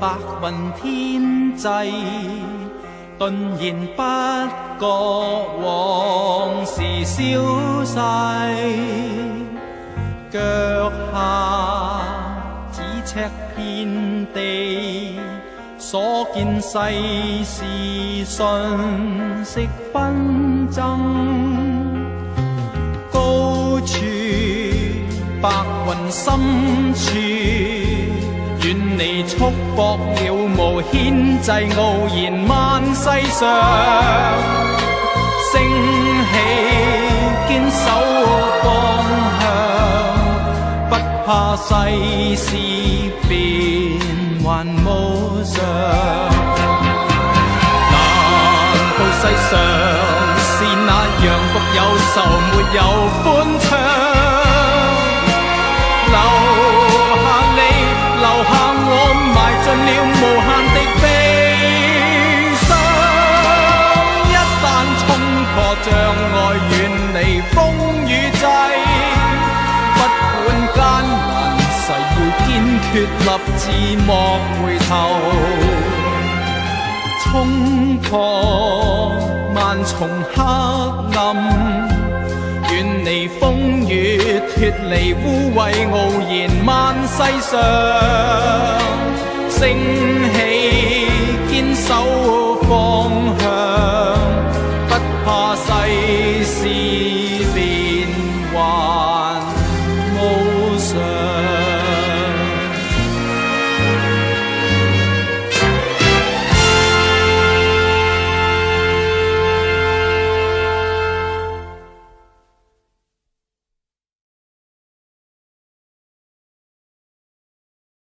白云天际，顿然不觉往事消逝。脚下咫尺遍地，所见世事瞬息纷争。高处白云深处，你束缚了无牵制，傲然万世上，升起坚守方向，不怕世事变幻无常。难道世上是那样獨有愁，沒有歡暢？障礙，遠離風雨際，不管艱難，誓要坚决立志莫回頭。衝破萬重黑暗，遠離風雨，脫離污秽，傲然萬世上，升起堅守 see.